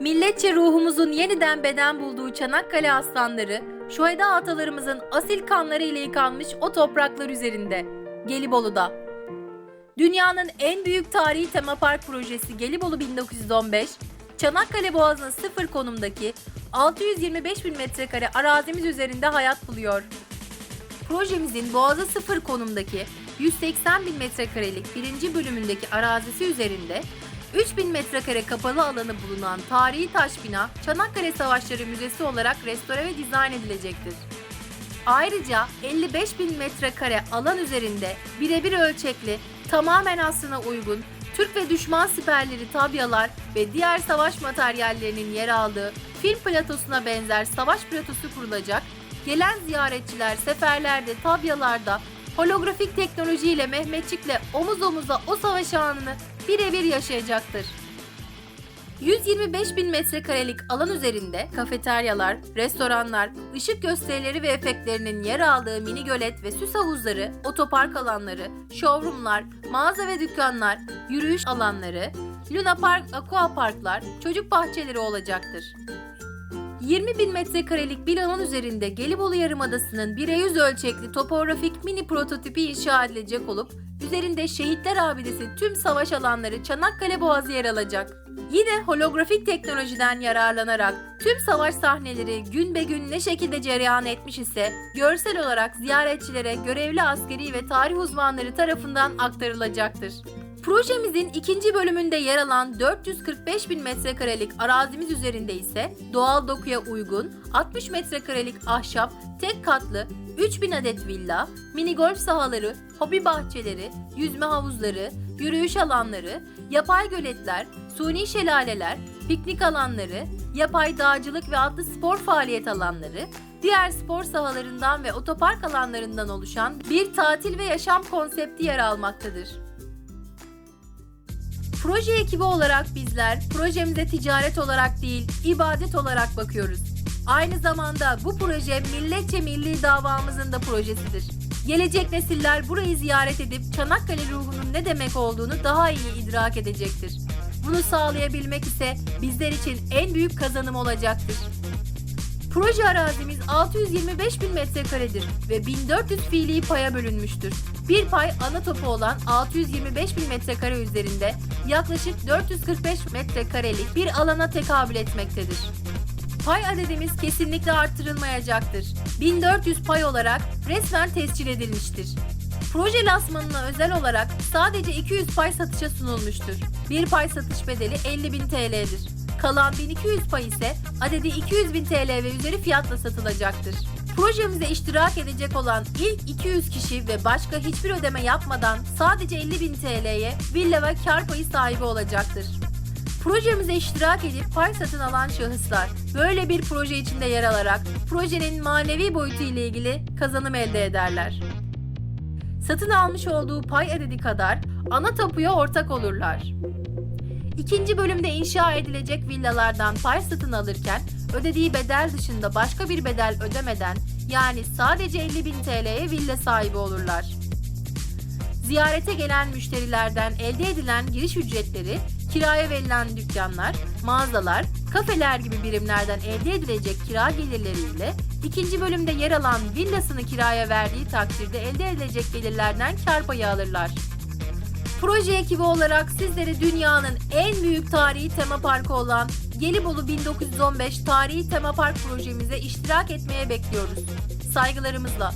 Milletçe ruhumuzun yeniden beden bulduğu Çanakkale aslanları, şuheda atalarımızın asil kanları ile yıkanmış o topraklar üzerinde, Gelibolu'da. Dünyanın en büyük tarihi temapark projesi Gelibolu 1915, Çanakkale Boğazı'nın sıfır konumdaki 625 bin metrekare arazimiz üzerinde hayat buluyor. Projemizin Boğaz'a sıfır konumdaki 180 bin metrekarelik birinci bölümündeki arazisi üzerinde 3000 metrekare kapalı alanı bulunan tarihi taş bina Çanakkale Savaşları Müzesi olarak restore ve dizayn edilecektir. Ayrıca 55 bin metrekare alan üzerinde birebir ölçekli, tamamen aslına uygun Türk ve düşman siperleri, tabyalar ve diğer savaş materyallerinin yer aldığı film platosuna benzer savaş platosu kurulacak, gelen ziyaretçiler seferlerde, tabyalarda holografik teknolojiyle Mehmetçik'le omuz omuza o savaş anını birebir yaşayacaktır. 125 bin metrekarelik alan üzerinde kafeteryalar, restoranlar, ışık gösterileri ve efektlerinin yer aldığı mini gölet ve süs havuzları, otopark alanları, showroomlar, mağaza ve dükkanlar, yürüyüş alanları, Luna Park, Aqua Parklar, çocuk bahçeleri olacaktır. 20 bin metrekarelik bir alan üzerinde Gelibolu Yarımadası'nın 1'e 100 ölçekli topografik mini prototipi inşa edilecek olup üzerinde Şehitler Abidesi tüm savaş alanları Çanakkale Boğazı yer alacak. Yine holografik teknolojiden yararlanarak tüm savaş sahneleri gün be gün ne şekilde cereyan etmiş ise görsel olarak ziyaretçilere görevli askeri ve tarih uzmanları tarafından aktarılacaktır. Projemizin ikinci bölümünde yer alan 445 bin metrekarelik arazimiz üzerinde ise doğal dokuya uygun 60 metrekarelik ahşap, tek katlı 3000 adet villa, mini golf sahaları, hobi bahçeleri, yüzme havuzları, yürüyüş alanları, yapay göletler, suni şelaleler, piknik alanları, yapay dağcılık ve atlı spor faaliyet alanları, diğer spor sahalarından ve otopark alanlarından oluşan bir tatil ve yaşam konsepti yer almaktadır. Proje ekibi olarak bizler projemize ticaret olarak değil, ibadet olarak bakıyoruz. Aynı zamanda bu proje milletçe milli davamızın da projesidir. Gelecek nesiller burayı ziyaret edip Çanakkale ruhunun ne demek olduğunu daha iyi idrak edecektir. Bunu sağlayabilmek ise bizler için en büyük kazanım olacaktır. Proje arazimiz 625 bin metrekaredir ve 1400 fiili paya bölünmüştür. Bir pay ana topu olan 625 bin metrekare üzerinde yaklaşık 445 metrekarelik bir alana tekabül etmektedir. Pay adedimiz kesinlikle arttırılmayacaktır. 1400 pay olarak resmen tescil edilmiştir. Proje lansmanına özel olarak sadece 200 pay satışa sunulmuştur. Bir pay satış bedeli 50.000 TL'dir. Kalan 1200 pay ise adedi 200 bin TL ve üzeri fiyatla satılacaktır. Projemize iştirak edecek olan ilk 200 kişi ve başka hiçbir ödeme yapmadan sadece 50 bin TL'ye villa ve kar payı sahibi olacaktır. Projemize iştirak edip pay satın alan şahıslar böyle bir proje içinde yer alarak projenin manevi boyutu ile ilgili kazanım elde ederler. Satın almış olduğu pay adedi kadar ana tapuya ortak olurlar. İkinci bölümde inşa edilecek villalardan pay satın alırken ödediği bedel dışında başka bir bedel ödemeden yani sadece 50 bin TL'ye villa sahibi olurlar. Ziyarete gelen müşterilerden elde edilen giriş ücretleri kiraya verilen dükkanlar, mağazalar, kafeler gibi birimlerden elde edilecek kira gelirleriyle ikinci bölümde yer alan villasını kiraya verdiği takdirde elde edilecek gelirlerden kar payı alırlar. Proje ekibi olarak sizleri dünyanın en büyük tarihi tema parkı olan Gelibolu 1915 tarihi tema park projemize iştirak etmeye bekliyoruz. Saygılarımızla.